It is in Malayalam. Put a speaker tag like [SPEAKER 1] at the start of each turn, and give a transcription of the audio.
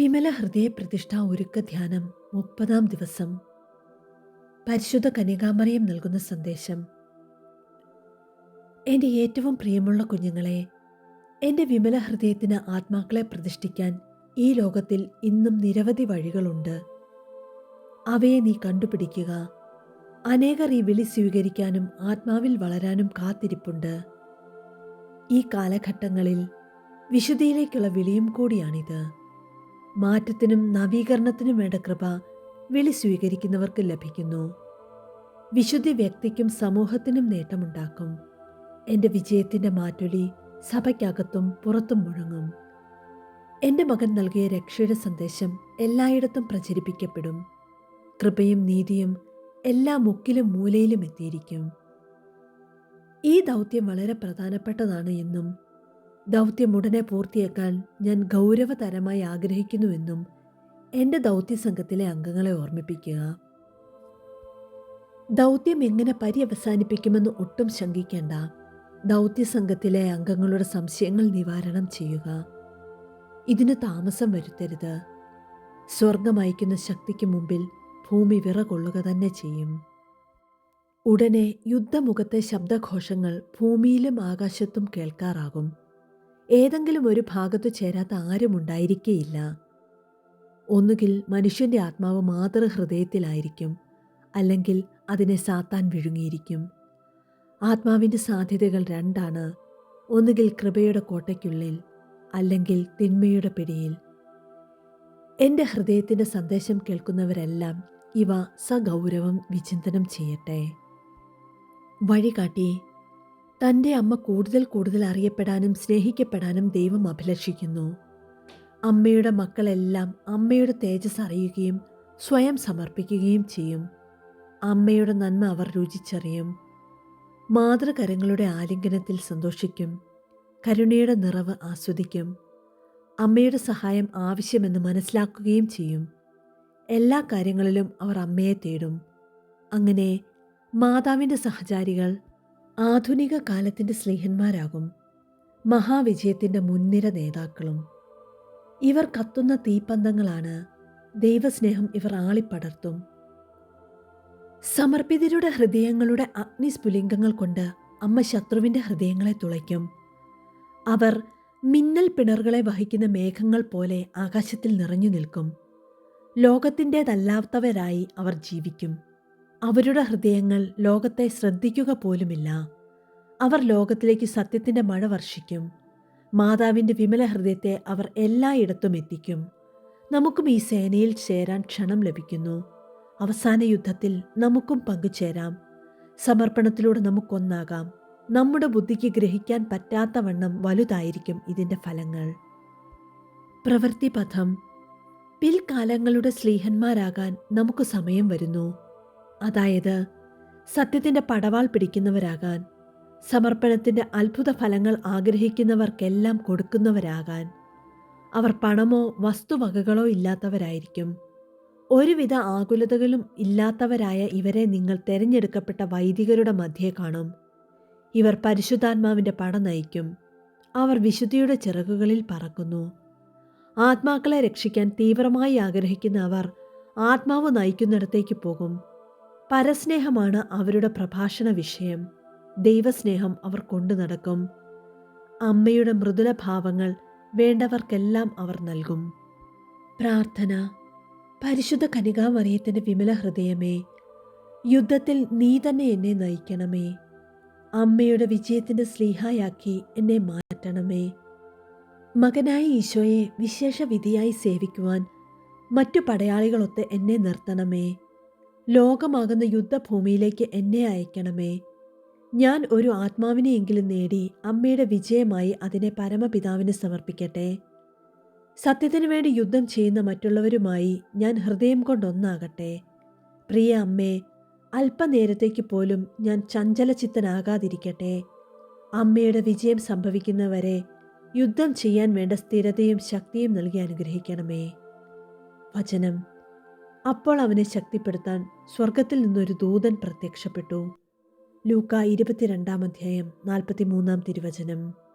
[SPEAKER 1] വിമല ഹൃദയ പ്രതിഷ്ഠ ഒരുക്ക ധ്യാനം മുപ്പതാം ദിവസം. പരിശുദ്ധ കന്യകാമറിയം നൽകുന്ന സന്ദേശം. എന്റെ ഏറ്റവും പ്രിയമുള്ള കുഞ്ഞുങ്ങളെ എന്റെ വിമല ഹൃദയത്തിന് ആത്മാക്കളെ പ്രതിഷ്ഠിക്കാൻ ഈ ലോകത്തിൽ ഇന്നും നിരവധി വഴികളുണ്ട്. അവയെ നീ കണ്ടുപിടിക്കുക. അനേകർ ഈ വിളി സ്വീകരിക്കാനും ആത്മാവിൽ വളരാനും കാത്തിരിപ്പുണ്ട്. ഈ കാലഘട്ടങ്ങളിൽ വിശുദ്ധിയിലേക്കുള്ള വിളിയും കൂടിയാണിത്. മാറ്റത്തിനും നവീകരണത്തിനും വേണ്ട കൃപ വിളി സ്വീകരിക്കുന്നവർക്ക് ലഭിക്കുന്നു. വിശുദ്ധി വ്യക്തിക്കും സമൂഹത്തിനും നേട്ടമുണ്ടാക്കും. എന്റെ വിജയത്തിന്റെ മാറ്റൊലി സഭയ്ക്കകത്തും പുറത്തും മുഴങ്ങും. എന്റെ മകൻ നൽകിയ രക്ഷയുടെ സന്ദേശം എല്ലായിടത്തും പ്രചരിപ്പിക്കപ്പെടും. കൃപയും നീതിയും എല്ലാ മുക്കിലും മൂലയിലും എത്തിയിരിക്കും. ഈ ദൗത്യം വളരെ പ്രധാനപ്പെട്ടതാണ് എന്നും ദൗത്യം ഉടനെ പൂർത്തിയാക്കാൻ ഞാൻ ഗൗരവതരമായി ആഗ്രഹിക്കുന്നുവെന്നും എന്റെ ദൗത്യ സംഘത്തിലെ അംഗങ്ങളെ ഓർമ്മിപ്പിക്കുക. ദൗത്യം എങ്ങനെ പര്യവസാനിപ്പിക്കുമെന്ന് ഒട്ടും ശങ്കിക്കേണ്ട. ദൗത്യ സംഘത്തിലെ അംഗങ്ങളുടെ സംശയങ്ങൾ നിവാരണം ചെയ്യുക. ഇതിന് താമസം വരുത്തരുത്. സ്വർഗം അയക്കുന്ന ശക്തിക്ക് മുമ്പിൽ ഭൂമി വിറകൊള്ളുക തന്നെ ചെയ്യും. ഉടനെ യുദ്ധമുഖത്തെ ശബ്ദഘോഷങ്ങൾ ഭൂമിയിലും ആകാശത്തും കേൾക്കാറാകും. ഏതെങ്കിലും ഒരു ഭാഗത്തു ചേരാത്ത ആരും ഉണ്ടായിരിക്കേയില്ല. ഒന്നുകിൽ മനുഷ്യന്റെ ആത്മാവ് മാതൃഹൃദയത്തിലായിരിക്കും അല്ലെങ്കിൽ അതിനെ സാത്താൻ വിഴുങ്ങിയിരിക്കും. ആത്മാവിന്റെ സാധ്യതകൾ രണ്ടാണ്. ഒന്നുകിൽ കൃപയുടെ കോട്ടയ്ക്കുള്ളിൽ അല്ലെങ്കിൽ തിന്മയുടെ പിടിയിൽ. എന്റെ ഹൃദയത്തിന്റെ സന്ദേശം കേൾക്കുന്നവരെല്ലാം ഇവ സഗൗരവം വിചിന്തനം ചെയ്യട്ടെ. വഴികാട്ടി തന്റെ അമ്മ കൂടുതൽ കൂടുതൽ അറിയപ്പെടാനും സ്നേഹിക്കപ്പെടാനും ദൈവം അഭിലഷിക്കുന്നു. അമ്മയുടെ മക്കളെല്ലാം അമ്മയുടെ തേജസ് അറിയുകയും സ്വയം സമർപ്പിക്കുകയും ചെയ്യും. അമ്മയുടെ നന്മ അവർ രുചിച്ചറിയും. മാതൃകരങ്ങളുടെ ആലിംഗനത്തിൽ സന്തോഷിക്കും. കരുണയുടെ നിറവ് ആസ്വദിക്കും. അമ്മയുടെ സഹായം ആവശ്യമെന്ന് മനസ്സിലാക്കുകയും ചെയ്യും. എല്ലാ കാര്യങ്ങളിലും അവർ അമ്മയെ തേടും. അങ്ങനെ മാതാവിന്റെ സഹചാരികൾ ആധുനിക കാലത്തിന്റെ സ്നേഹന്മാരാകും മഹാവിജയത്തിന്റെ മുൻനിര നേതാക്കളും. ഇവർ കത്തുന്ന തീപ്പന്തങ്ങളാണ് ദൈവസ്നേഹം ഇവർ ആളിപ്പടർത്തും. സമർപ്പിതരുടെ ഹൃദയങ്ങളുടെ അഗ്നിസ്ഫുലിംഗങ്ങൾ കൊണ്ട് അമ്മ ശത്രുവിന്റെ ഹൃദയങ്ങളെ തുളയ്ക്കും. അവർ മിന്നൽ പിണറുകളെ വഹിക്കുന്ന മേഘങ്ങൾ പോലെ ആകാശത്തിൽ നിറഞ്ഞു നിൽക്കും. ലോകത്തിന്റേതല്ലാത്തവരായി അവർ ജീവിക്കും. അവരുടെ ഹൃദയങ്ങൾ ലോകത്തെ ശ്രദ്ധിക്കുക പോലുമില്ല. അവർ ലോകത്തിലേക്ക് സത്യത്തിന്റെ മഴ വർഷിക്കും. മാതാവിന്റെ വിമല ഹൃദയത്തെ അവർ എല്ലായിടത്തും എത്തിക്കും. നമുക്കും ഈ സേനയിൽ ചേരാൻ ക്ഷണം ലഭിക്കുന്നു. അവസാന യുദ്ധത്തിൽ നമുക്കും പങ്കുചേരാം. സമർപ്പണത്തിലൂടെ നമുക്കൊന്നാകാം. നമ്മുടെ ബുദ്ധിക്ക് ഗ്രഹിക്കാൻ പറ്റാത്ത വണ്ണം വലുതായിരിക്കും ഇതിന്റെ ഫലങ്ങൾ. പ്രവൃത്തിപഥം. പിൽക്കാലങ്ങളുടെ സ്ലീഹന്മാരാകാൻ നമുക്ക് സമയം വരുന്നു. അതായത് സത്യത്തിന്റെ പടവാൾ പിടിക്കുന്നവരാകാൻ സമർപ്പണത്തിന്റെ അത്ഭുത ഫലങ്ങൾ ആഗ്രഹിക്കുന്നവർക്കെല്ലാം കൊടുക്കുന്നവരാകാൻ അവർ പണമോ വസ്തുവകകളോ ഇല്ലാത്തവരായിരിക്കും. ഒരുവിധ ആകുലതകളും ഇല്ലാത്തവരായ ഇവരെ നിങ്ങൾ തിരഞ്ഞെടുക്കപ്പെട്ട വൈദികരുടെ മധ്യേ കാണും. ഇവർ പരിശുദ്ധാത്മാവിന്റെ പട നയിക്കും. അവർ വിശുദ്ധിയുടെ ചിറകുകളിൽ പറക്കുന്നു. ആത്മാക്കളെ രക്ഷിക്കാൻ തീവ്രമായി ആഗ്രഹിക്കുന്ന അവർ ആത്മാവ് നയിക്കുന്നിടത്തേക്ക് പോകും. പരസ്നേഹമാണ് അവരുടെ പ്രഭാഷണ വിഷയം. ദൈവസ്നേഹം അവർ കൊണ്ടു നടക്കും. അമ്മയുടെ മൃദുല ഭാവങ്ങൾ വേണ്ടവർക്കെല്ലാം അവർ നൽകും. പ്രാർത്ഥന. പരിശുദ്ധ കനികാമറിയത്തിന്റെ വിമല ഹൃദയമേ യുദ്ധത്തിൽ നീ തന്നെ എന്നെ നയിക്കണമേ. അമ്മയുടെ വിജയത്തിന്റെ സ്ലീഹായാക്കി എന്നെ മാറ്റണമേ. മകനായ ഈശോയെ വിശേഷവിധിയായി സേവിക്കുവാൻ മറ്റു പടയാളികളൊത്ത് എന്നെ നിർത്തണമേ. ലോകമാകുന്ന യുദ്ധഭൂമിയിലേക്ക് എന്നെ അയക്കണമേ. ഞാൻ ഒരു ആത്മാവിനെയെങ്കിലും നേടി അമ്മയുടെ വിജയമായി അതിനെ പരമപിതാവിന് സമർപ്പിക്കട്ടെ. സത്യത്തിനു വേണ്ടി യുദ്ധം ചെയ്യുന്ന മറ്റുള്ളവരുമായി ഞാൻ ഹൃദയം കൊണ്ടൊന്നാകട്ടെ. പ്രിയ അമ്മേ അല്പനേരത്തേക്ക് പോലും ഞാൻ ചഞ്ചലചിത്തനാകാതിരിക്കട്ടെ. അമ്മയുടെ വിജയം സംഭവിക്കുന്നവരെ യുദ്ധം ചെയ്യാൻ വേണ്ട സ്ഥിരതയും ശക്തിയും നൽകി അനുഗ്രഹിക്കണമേ. വചനം. അപ്പോൾ അവനെ ശക്തിപ്പെടുത്താൻ സ്വർഗത്തിൽ നിന്നൊരു ദൂതൻ പ്രത്യക്ഷപ്പെട്ടു. ലൂക്ക ഇരുപത്തിരണ്ടാം അധ്യായം നാൽപ്പത്തിമൂന്നാം തിരുവചനം.